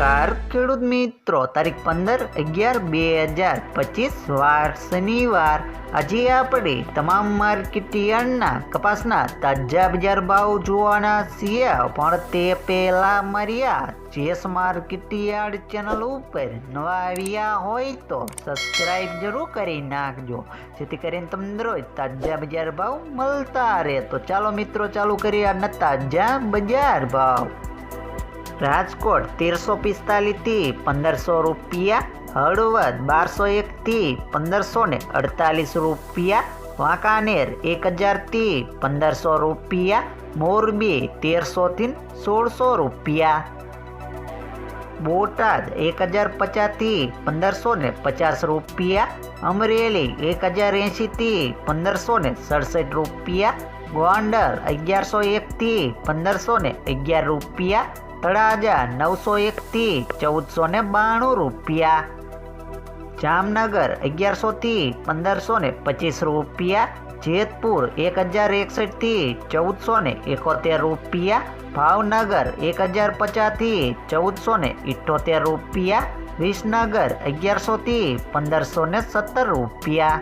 નમસ્કાર. ખેડૂત મિત્રો, તારીખ પંદર અગિયાર બે હજાર પચીસ, વાર શનિવાર. આજે આપણે તમામ માર્કેટ યાર્ડના કપાસના તાજા બજાર ભાવ જોવાના છીએ. પણ તે પહેલા મર્યા, જેસ માર્કેટ યાર્ડ ચેનલ ઉપર નવા આવ્યા હોય તો સબસ્ક્રાઈબ જરૂર કરી નાખજો. જેથી કરીને તમને રોજ તાજા બજાર ભાવ મળતા રહે. તો ચાલો મિત્રો, ચાલુ કરીએ આજના તાજા બજાર ભાવ. રાજકોટ તેરસો પિસ્તાલીસથી પંદરસો રૂપિયા, હળવદ બારસો એકથી પંદરસો ને અડતાલીસ રૂપિયા, વાંકાનેર એક હજારથી પંદરસો રૂપિયા, મોરબી તેરસોથી સોળસો રૂપિયા. બોટાદ એક હજાર પચાસથી પંદરસો ને પચાસ રૂપિયા, અમરેલી એક હજાર એંશીથી પંદરસો ને સડસઠ રૂપિયા, ગોંડલ અગિયારસો એકથી પંદરસો ને અગિયાર રૂપિયા તળાજા નવસો એકથી ચૌદસો ને બાણું રૂપિયા. જામનગર અગિયારસોથી પંદરસો ને પચીસ રૂપિયા. જેતપુર એક હજાર એકસઠથી ચૌદસો ને એકોતેર રૂપિયા. ભાવનગર એક હજાર પચાસથી ચૌદસો ને ઇઠોતેર રૂપિયા. વિસનગર અગિયારસોથી પંદરસો ને સત્તર રૂપિયા.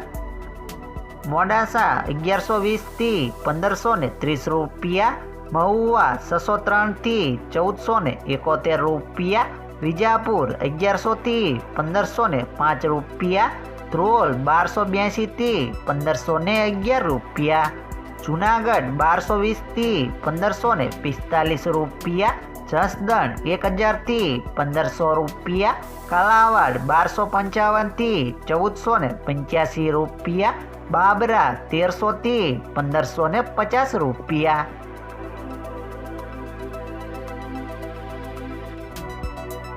મોડાસા અગિયારસો વીસથી પંદરસો ને ત્રીસ રૂપિયા. મહુવા છસો ત્રણથી ચૌદસો ને એકોતેર રૂપિયા, વિજાપુર અગિયારસોથી પંદરસો ને પાંચ રૂપિયા, ધ્રોલ બારસો બ્યાસીથી પંદરસો ને અગિયાર રૂપિયા, જુનાગઢ બારસો વીસથી પંદરસો ને પિસ્તાલીસ રૂપિયા, જસદણ એક હજારથી પંદરસો રૂપિયા, કાલાવાડ બારસો પંચાવનથી ચૌદસો ને પંચ્યાસી રૂપિયા, બાબરા તેરસોથી પંદરસો ને પચાસ રૂપિયા.